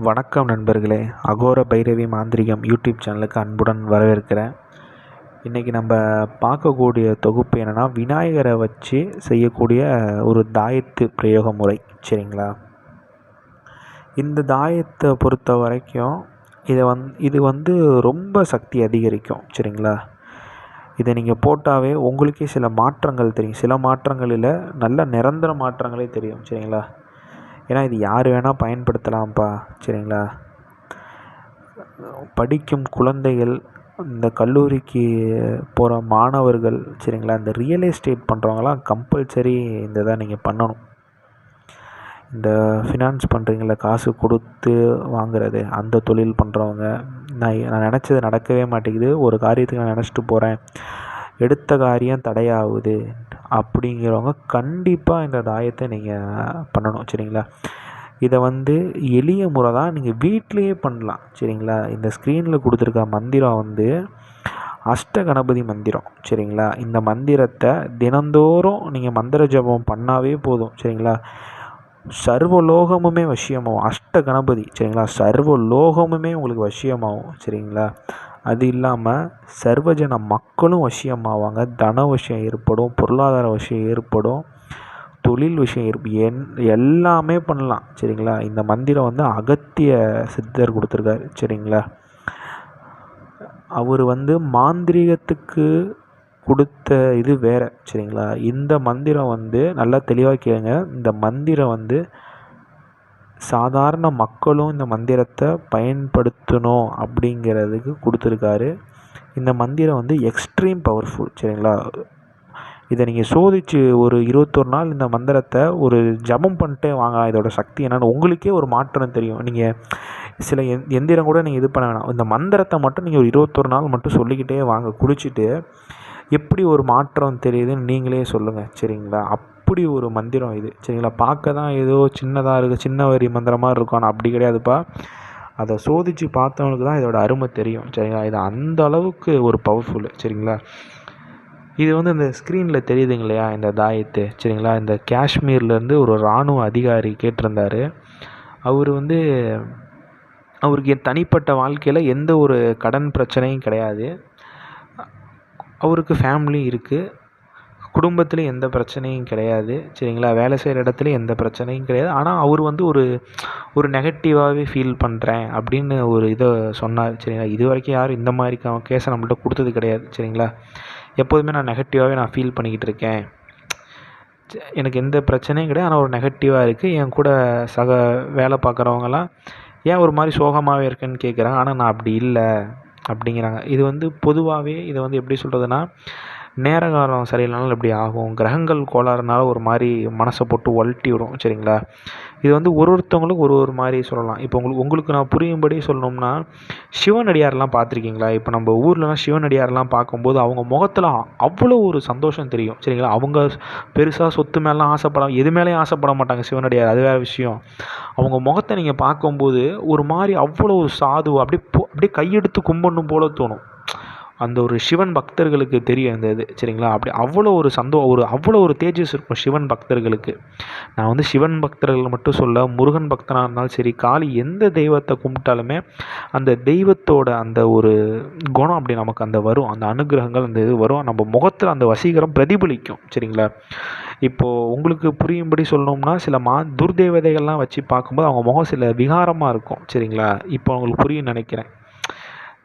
வணக்கம் நண்பர்களே. அகோர பைரவி மாந்திரிகம் யூடியூப் சேனலுக்கு அன்புடன் வரவேற்கிறேன். இன்றைக்கி நம்ம பார்க்கக்கூடிய தொகுப்பு என்னென்னா விநாயகரை வச்சு செய்யக்கூடிய ஒரு தாயத்து பிரயோக முறை. சரிங்களா? இந்த தாயத்தை பொறுத்த வரைக்கும் இதை வந் இது வந்து ரொம்ப சக்தி அதிகரிக்கும். சரிங்களா? இதை நீங்கள் போட்டாவே உங்களுக்கே சில மாற்றங்கள் தெரியும். சில மாற்றங்களில் நல்ல நிரந்தர மாற்றங்களே தெரியும். சரிங்களா? ஏன்னா இது யார் வேணால் பயன்படுத்தலாம்ப்பா சரிங்களா? படிக்கும் குழந்தைகள் இந்த கல்லூரிக்கு போகிற மாணவர்கள் சரிங்களா? இந்த ரியல் எஸ்டேட் பண்ணுறவங்களாம் கம்பல்சரி இந்த இதை நீங்கள் பண்ணணும். இந்த ஃபினான்ஸ் பண்ணுறீங்கள காசு கொடுத்து வாங்குறது அந்த தொழில் பண்ணுறவங்க நான் நான் நினச்சது நடக்கவே மாட்டேங்குது. ஒரு காரியத்துக்கு நான் நினச்சிட்டு போகிறேன் எடுத்த காரியம் தடையாகுது. அப்படிங்கிறவங்க கண்டிப்பாக இந்த தாயத்தை நீங்கள் பண்ணணும் சரிங்களா? இதை வந்து எளிய முறை தான் நீங்கள் வீட்டிலையே பண்ணலாம் சரிங்களா? இந்த ஸ்க்ரீனில் கொடுத்துருக்க மந்திரம் வந்து அஷ்ட கணபதி மந்திரம் சரிங்களா? இந்த மந்திரத்தை தினந்தோறும் நீங்கள் மந்திர ஜபம் பண்ணாவே போதும் சரிங்களா? சர்வலோகமுமே வசியமாகும் அஷ்ட கணபதி சரிங்களா? சர்வலோகமுமே உங்களுக்கு வசியமாகும் சரிங்களா? அது இல்லாமல் சர்வஜன மக்களும் வசியமாவாங்க தன விஷயம் ஏற்படும் பொருளாதார விஷயம் ஏற்படும் தொழில் விஷயம் ஏற்ப என் எல்லாமே பண்ணலாம். சரிங்களா? இந்த மந்திரம் வந்து அகத்திய சித்தர் கொடுத்துருக்காரு. சரிங்களா? அவர் வந்து மாந்திரீகத்துக்கு கொடுத்த இது வேறு. சரிங்களா? இந்த மந்திரம் வந்து நல்லா தெளிவாக கேளுங்க. இந்த மந்திரம் வந்து சாதாரண மக்களும் இந்த மந்திரத்தை பயன்படுத்தணும் அப்படிங்கிறதுக்கு கொடுத்துருக்காரு. இந்த மந்திரம் வந்து எக்ஸ்ட்ரீம் பவர்ஃபுல் சரிங்களா? இதை நீங்கள் சோதித்து ஒரு இருபத்தொரு நாள் இந்த மந்திரத்தை ஒரு ஜபம் பண்ணிட்டே வாங்க. இதோட சக்தி என்னென்னு உங்களுக்கே ஒரு மாற்றம் தெரியும். நீங்கள் சில எந் எந்திரம் கூட நீங்கள் இது பண்ண வேணாம். இந்த மந்திரத்தை மட்டும் நீங்கள் ஒரு இருபத்தொரு நாள் மட்டும் சொல்லிக்கிட்டே வாங்க. குடிச்சிட்டு எப்படி ஒரு மாற்றம் தெரியுதுன்னு நீங்களே சொல்லுங்கள் சரிங்களா? அப்படி ஒரு மந்திரம் இது. சரிங்களா? பார்க்க தான் ஏதோ சின்னதாக இருக்குது சின்ன வரி மந்திரம் மாதிரி இருக்கும். ஆனால் அப்படி கிடையாதுப்பா. அதை சோதித்து பார்த்தவனுக்கு தான் இதோட அருமை தெரியும். சரிங்களா? இது அந்த அளவுக்கு ஒரு பவர்ஃபுல்லு சரிங்களா? இது வந்து இந்த ஸ்க்ரீனில் தெரியுதுங்க இல்லையா? இந்த தாயத்து சரிங்களா? இந்த காஷ்மீர்லேருந்து ஒரு இராணுவ அதிகாரி கேட்டிருந்தார். அவர் வந்து அவருக்கு என் தனிப்பட்ட வாழ்க்கையில் எந்த ஒரு கடன் பிரச்சனையும் கிடையாது. அவருக்கு ஃபேமிலி இருக்குது குடும்பத்துலேயும் எந்த பிரச்சனையும் கிடையாது. சரிங்களா? வேலை செய்கிற இடத்துல எந்த பிரச்சனையும் கிடையாது. ஆனால் அவர் வந்து ஒரு ஒரு நெகட்டிவாகவே ஃபீல் பண்ணுறேன் அப்படின்னு ஒரு இதை சொன்னார். சரிங்களா? இது வரைக்கும் யாரும் இந்த மாதிரி கேஸை நம்மள்ட்ட கொடுத்தது கிடையாது. சரிங்களா? எப்போதுமே நான் நெகட்டிவாகவே நான் ஃபீல் பண்ணிக்கிட்டு இருக்கேன். எனக்கு எந்த பிரச்சனையும் கிடையாது. ஆனால் ஒரு நெகட்டிவாக இருக்குது என் கூட சக வேலை பார்க்குறவங்கலாம் ஏன் ஒரு மாதிரி சோகமாகவே இருக்கேன்னு கேட்குறாங்க ஆனால் நான் அப்படி இல்லை. அப்படிங்கிறாங்க. இது வந்து பொதுவாகவே இதை வந்து எப்படி சொல்கிறதுனா நேர காலம் சரியில்லைனாலும் இப்படி ஆகும். கிரகங்கள் கோளாறுனால ஒரு மாதிரி மனசை போட்டு ஒழட்டி விடும் சரிங்களா? இது வந்து ஒரு ஒருத்தவங்களுக்கு ஒரு ஒரு மாதிரி சொல்லலாம். இப்போ உங்களுக்கு உங்களுக்கு நான் புரியும்படி சொல்லணும்னா சிவனடியார்லாம் பார்த்துருக்கீங்களா? இப்போ நம்ம ஊர்லலாம் சிவனடியார்லாம் பார்க்கும்போது அவங்க முகத்தில் அவ்வளோ ஒரு சந்தோஷம் தெரியும் சரிங்களா? அவங்க பெருசாக சொத்து மேலாம் ஆசைப்பட எது மேலேயும் ஆசைப்பட மாட்டாங்க சிவனடியார் அது வேறு விஷயம். அவங்க முகத்தை நீங்கள் பார்க்கும்போது ஒரு மாதிரி அவ்வளோ ஒரு சாது அப்படியே அப்படியே கையெடுத்து கும்பிடணும் போல தோணும். அந்த ஒரு சிவன் பக்தர்களுக்கு தெரியும் அந்த இது சரிங்களா? அப்படி அவ்வளோ ஒரு சந்தோ ஒரு அவ்வளோ ஒரு தேஜஸ் இருக்கும் சிவன் பக்தர்களுக்கு. நான் வந்து சிவன் பக்தர்கள் மட்டும் சொல்ல முருகன் பக்தனாக இருந்தாலும் சரி காளி எந்த தெய்வத்தை கும்பிட்டாலுமே அந்த தெய்வத்தோட அந்த ஒரு குணம் அப்படி நமக்கு அந்த வரும் அந்த அனுகிரகங்கள் அந்த இது வரும். நம்ம முகத்தில் அந்த வசீகரம் பிரதிபலிக்கும் சரிங்களா? இப்போது உங்களுக்கு புரியும்படி சொல்லணும்னா சில மா துர்தேவதைகள்லாம் வச்சு பார்க்கும்போது அவங்க முகம் சில விகாரமாக இருக்கும் சரிங்களா? இப்போ உங்களுக்கு புரியும் நினைக்கிறேன்.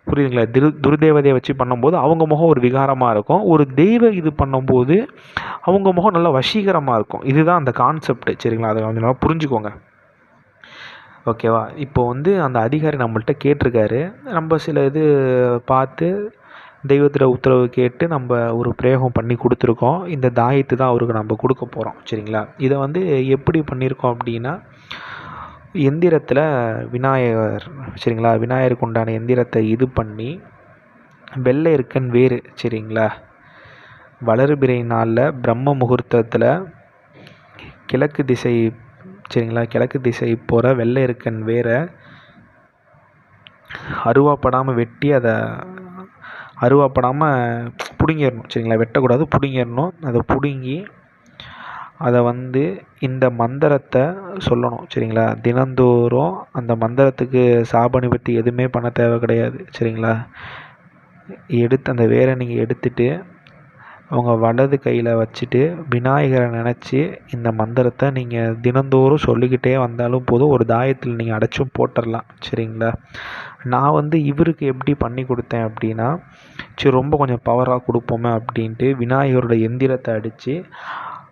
புரியுதுங்களா? திரு துர்தேவதையை வச்சு பண்ணும்போது அவங்க முகம் ஒரு விகாரமாக இருக்கும். ஒரு தெய்வ இது பண்ணும்போது அவங்க முகம் நல்லா வசீகரமாக இருக்கும். இதுதான் அந்த கான்செப்ட் சரிங்களா? அதை கொஞ்சம் நல்லா புரிஞ்சுக்கோங்க. ஓகேவா? இப்போ வந்து அந்த அதிகாரி நம்மள்ட்ட கேட்டிருக்காரு. நம்ம சில இது பார்த்து தெய்வத்தில் உத்தரவு கேட்டு நம்ம ஒரு பிரயோகம் பண்ணி கொடுத்துருக்கோம். இந்த தாயத்து தான் அவருக்கு நம்ம கொடுக்க போகிறோம் சரிங்களா? இதை வந்து எப்படி பண்ணியிருக்கோம் அப்படின்னா எந்திரத்தில் விநாயகர் சரிங்களா? விநாயகருக்கு உண்டான எந்திரத்தை இது பண்ணி வெள்ளை இருக்கன் வேறு சரிங்களா? வளர்பிறை நாளில் பிரம்ம முகூர்த்தத்தில் கிழக்கு திசை சரிங்களா? கிழக்கு திசை போகிற வெள்ளை இருக்கன் வேரை அருவாப்படாமல் வெட்டி அதை அருவாப்படாமல் பிடுங்கிடணும் சரிங்களா? வெட்டக்கூடாது பிடுங்கிடணும் அதை பிடுங்கி அதை வந்து இந்த மந்திரத்தை சொல்லணும் சரிங்களா? தினந்தோறும் அந்த மந்திரத்துக்கு சாப நிவர்த்தி எதுவுமே பண்ண தேவை கிடையாது சரிங்களா? எடுத்து அந்த வேரை நீங்கள் எடுத்துட்டு அவங்க வலது கையில் வச்சுட்டு விநாயகரை நினச்சி இந்த மந்திரத்தை நீங்கள் தினந்தோறும் சொல்லிக்கிட்டே வந்தாலும் போதும் ஒரு தாயத்தில் நீங்கள் அடைச்சும் போட்டுடலாம் சரிங்களா? நான் வந்து இவருக்கு எப்படி பண்ணி கொடுத்தேன் அப்படின்னா சரி ரொம்ப கொஞ்சம் பவராக கொடுப்போமே அப்படின்ட்டு விநாயகரோட எந்திரத்தை அடித்து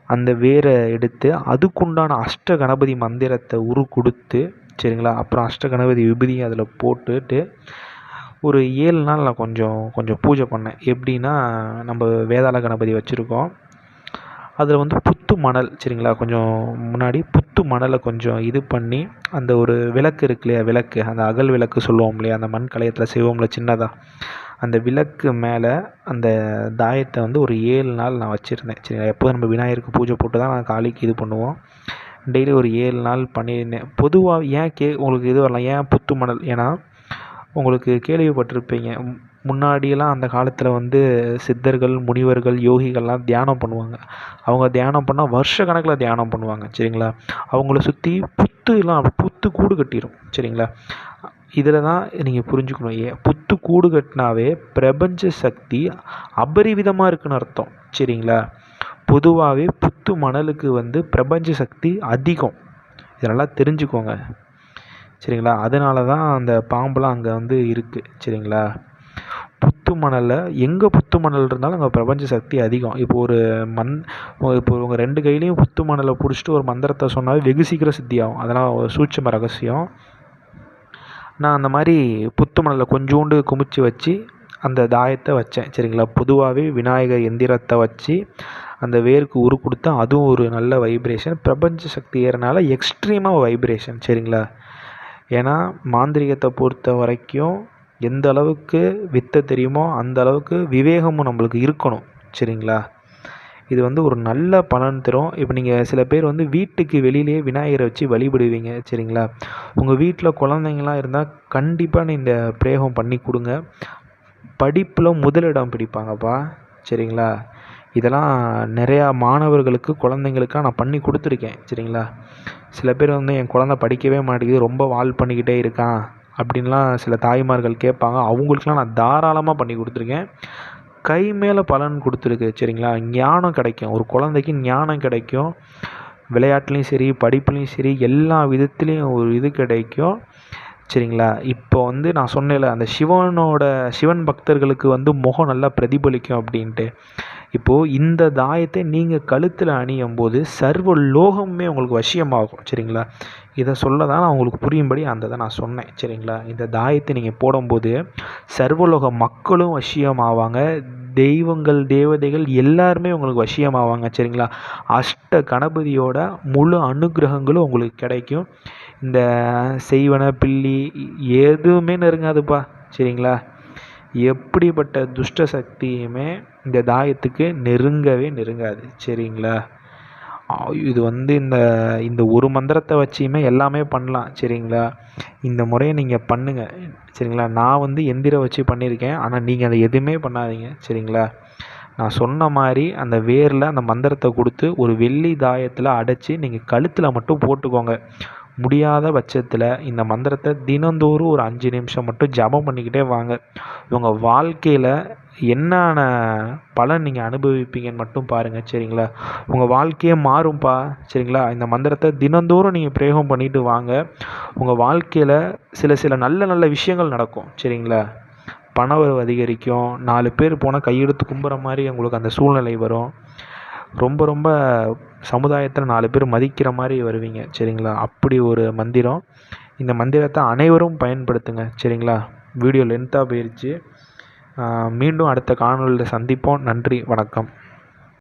அந்த வேரை எடுத்து அதுக்குண்டான அஷ்ட கணபதி மந்திரத்தை உரு கொடுத்து சரிங்களா? அப்புறம் அஷ்ட கணபதி விபூதியும் அதில் போட்டுட்டு ஒரு ஏழு நாள் நான் கொஞ்சம் கொஞ்சம் பூஜை பண்ணேன். எப்படின்னா நம்ம வேதாள கணபதி வச்சுருக்கோம். அதில் வந்து புத்து மணல் சரிங்களா? கொஞ்சம் முன்னாடி புத்து மணலை கொஞ்சம் இது பண்ணி அந்த ஒரு விளக்கு இருக்கு இல்லையா? விளக்கு அந்த அகல் விளக்கு சொல்லுவோம் இல்லையா? அந்த மண் கலையத்தில் செய்வோம்ல சின்னதாக அந்த விளக்கு மேலே அந்த தாயத்தை வந்து ஒரு ஏழு நாள் நான் வச்சுருந்தேன். சரிங்களா? எப்போதும் நம்ம விநாயகருக்கு பூஜை போட்டு தான் நான் காளிக்கு இது பண்ணுவோம். டெய்லி ஒரு ஏழு நாள் பண்ணியிருந்தேன் பொதுவாக ஏன் கே உங்களுக்கு இது வரலாம்? ஏன் புத்து மணல்? ஏன்னா உங்களுக்கு கேள்விப்பட்டிருப்பீங்க. முன்னாடியெல்லாம் அந்த காலத்தில் வந்து சித்தர்கள் முனிவர்கள் யோகிகள்லாம் தியானம் பண்ணுவாங்க. அவங்க தியானம் பண்ணால் வருஷ கணக்கில் தியானம் பண்ணுவாங்க. சரிங்களா? அவங்கள சுற்றி புத்துலாம் புத்து கூடு கட்டிடும் சரிங்களா? இதில் தான் நீங்கள் புரிஞ்சுக்கணும். ஏன் புத்து கூடு கட்டினாவே பிரபஞ்ச சக்தி அபரிவிதமாக இருக்குன்னு அர்த்தம். சரிங்களா? பொதுவாகவே புத்து மணலுக்கு வந்து பிரபஞ்ச சக்தி அதிகம். இதெல்லாம் தெரிஞ்சுக்கோங்க. சரிங்களா? அதனால தான் அந்த பாம்புலாம் அங்கே வந்து இருக்குது சரிங்களா? புத்து மணலில் எங்கே புத்து மணல் இருந்தாலும் அங்கே பிரபஞ்ச சக்தி அதிகம். இப்போ ஒரு மண் இப்போ உங்கள் ரெண்டு கையிலையும் புத்து மணலை பிடிச்சிட்டு ஒரு மந்திரத்தை சொன்னாவே வெகு சீக்கிரம் சித்தியாகும். அதெல்லாம் ஒரு சூட்சம ரகசியம். நான் அந்த மாதிரி புத்து மணலை கொஞ்சோண்டு குமிச்சு வச்சு அந்த தாயத்தை வச்சேன். சரிங்களா? பொதுவாகவே விநாயகர் எந்திரத்தை வச்சு அந்த வேருக்கு உரு கொடுத்தா அதுவும் ஒரு நல்ல வைப்ரேஷன் பிரபஞ்ச சக்தி ஏறனால எக்ஸ்ட்ரீமாக வைப்ரேஷன் சரிங்களா? ஏன்னா மாந்திரிகத்தை பொறுத்த வரைக்கும் எந்த அளவுக்கு வித்தை தெரியுமோ அந்த அளவுக்கு விவேகமும் நம்மளுக்கு இருக்கணும். சரிங்களா? இது வந்து ஒரு நல்ல பலன் தரும். இப்போ நீங்கள் சில பேர் வந்து வீட்டுக்கு வெளியிலேயே விநாயகரை வச்சு வழிபடுவீங்க சரிங்களா? உங்கள் வீட்டில் குழந்தைங்களாம் இருந்தால் கண்டிப்பாக இந்த பிரயோகம் பண்ணி கொடுங்க. படிப்பில் முதலிடம் பிடிப்பாங்கப்பா சரிங்களா? இதெல்லாம் நிறையா மாணவர்களுக்கு குழந்தைங்களுக்காக நான் பண்ணி கொடுத்துருக்கேன் சரிங்களா? சில பேர் வந்து என் குழந்த படிக்கவே மாட்டேங்குது ரொம்ப வால் பண்ணிக்கிட்டே இருக்கான் அப்படின்லாம் சில தாய்மார்கள் கேட்பாங்க. அவங்களுக்குலாம் நான் தாராளமாக பண்ணி கொடுத்துருக்கேன். கை மேலே பலன் கொடுத்துருக்கு சரிங்களா? ஞானம் கிடைக்கும். ஒரு குழந்தைக்கு ஞானம் கிடைக்கும். விளையாட்டுலேயும் சரி படிப்புலேயும் சரி எல்லா விதத்துலேயும் ஒரு இது கிடைக்கும் சரிங்களா? இப்போ வந்து நான் சொன்னேன்ல அந்த சிவனோட சிவன் பக்தர்களுக்கு வந்து முகம் நல்லா பிரதிபலிக்கும் அப்படின்ட்டு. இப்போது இந்த தாயத்தை நீங்கள் கழுத்தில் அணியும் போது சர்வ லோகமுமே உங்களுக்கு வசியமாகும் சரிங்களா? இதை சொல்ல தான் நான் உங்களுக்கு புரியும்படி அந்த தான் நான் சொன்னேன் சரிங்களா? இந்த தாயத்தை நீங்கள் போடும்போது சர்வலோக மக்களும் வசியமாவாங்க. தெய்வங்கள் தேவதைகள் எல்லாருமே உங்களுக்கு வசியமாவாங்க சரிங்களா? அஷ்ட கணபதியோட முழு அனுகிரகங்களும் உங்களுக்கு கிடைக்கும். இந்த செய்வன பில்லி எதுவுமே நெருங்காதுப்பா சரிங்களா? எப்படிப்பட்ட துஷ்ட சக்தியுமே இந்த தாயத்துக்கு நெருங்கவே நெருங்காது சரிங்களா? இது வந்து இந்த இந்த ஒரு மந்திரத்தை வச்சியுமே எல்லாமே பண்ணலாம் சரிங்களா? இந்த முறையை நீங்கள் பண்ணுங்கள் சரிங்களா? நான் வந்து எந்திரம் வச்சு பண்ணியிருக்கேன் ஆனால் நீங்கள் அதை எதுவுமே பண்ணாதீங்க சரிங்களா? நான் சொன்ன மாதிரி அந்த வேரில் அந்த மந்திரத்தை கொடுத்து ஒரு வெள்ளி தாயத்தில் அடைச்சி நீங்கள் கழுத்தில் மட்டும் போட்டுக்கோங்க. முடியாத பட்சத்தில் இந்த மந்திரத்தை தினந்தோறும் ஒரு அஞ்சு நிமிஷம் மட்டும் ஜபம் பண்ணிக்கிட்டே வாங்க. உங்கள் வாழ்க்கையில் என்னென்ன பலன் நீங்கள் அனுபவிப்பீங்கன்னு மட்டும் பாருங்கள் சரிங்களா? உங்கள் வாழ்க்கையே மாறும்ப்பா சரிங்களா? இந்த மந்திரத்தை தினந்தோறும் நீங்கள் பிரயோகம் பண்ணிட்டு வாங்க. உங்கள் வாழ்க்கையில் சில சில நல்ல நல்ல விஷயங்கள் நடக்கும் சரிங்களா? பணவரவு அதிகரிக்கும் நாலு பேர் போனால் கையெடுத்து கும்புற மாதிரி உங்களுக்கு அந்த சூழ்நிலை வரும். ரொம்ப ரொம்ப சமுதாயத்தில் நாலு பேர் மதிக்கிற மாதிரி வருவீங்க சரிங்களா? அப்படி ஒரு மந்திரம். இந்த மந்திரத்தை அனைவரும் பயன்படுத்துங்க சரிங்களா? வீடியோ லென்த்தாக போயிடுச்சு மீண்டும் அடுத்த காணொலியில் சந்திப்போம். நன்றி வணக்கம்.